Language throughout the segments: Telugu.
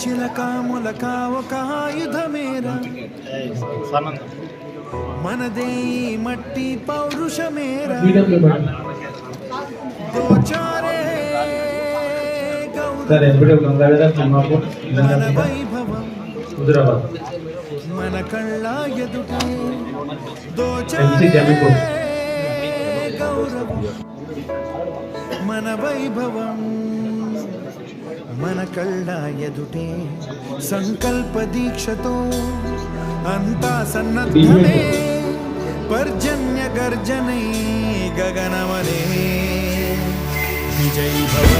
చిలక ములక ఒక ఆయుధమేరా మనదే మట్టి పౌరుషమేరా గోచారే మన వైభవం మన కళ్ళ ఎదుటే దోచారే గౌరవం. మన వైభవం. మన కళ్ళ ఎదుటే సంకల్ప దీక్షతో అంతా సన్నద్ధమే పర్జన్య గర్జనై గగనమనే విజయ్ భవ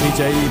విజయ్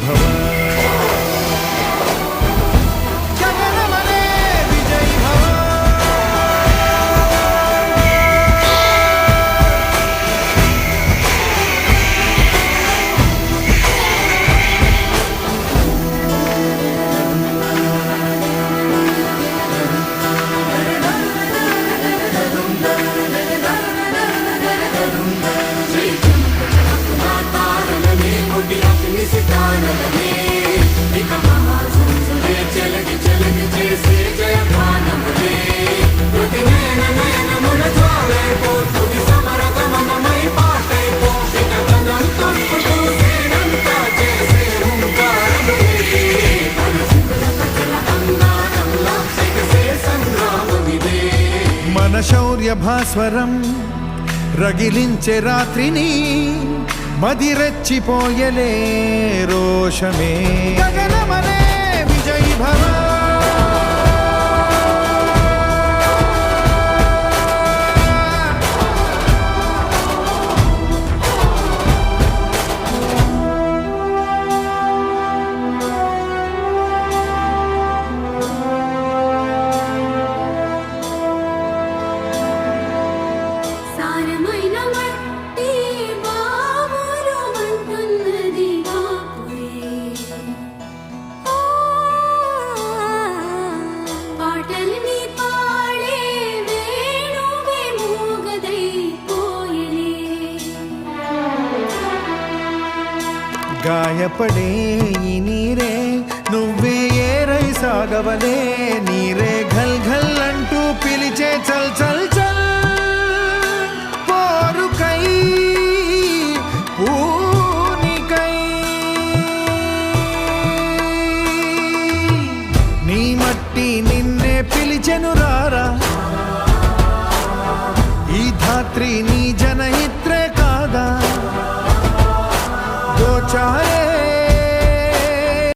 మన శౌర్య భాస్వరం రగిలించే రాత్రిని మదిరెచ్చిపోయలే రోషమే. గగనమనే విజయ్ భవ గాయపడే ఈ నీరే నువ్వే ఏరై సాగవలే నీరే ఘల్ ఘల్ అంటూ పిలిచే చల్ చల్ చల్. పోరుకై పూనికై. నీ మట్టి నిన్నే పిలిచెను రారా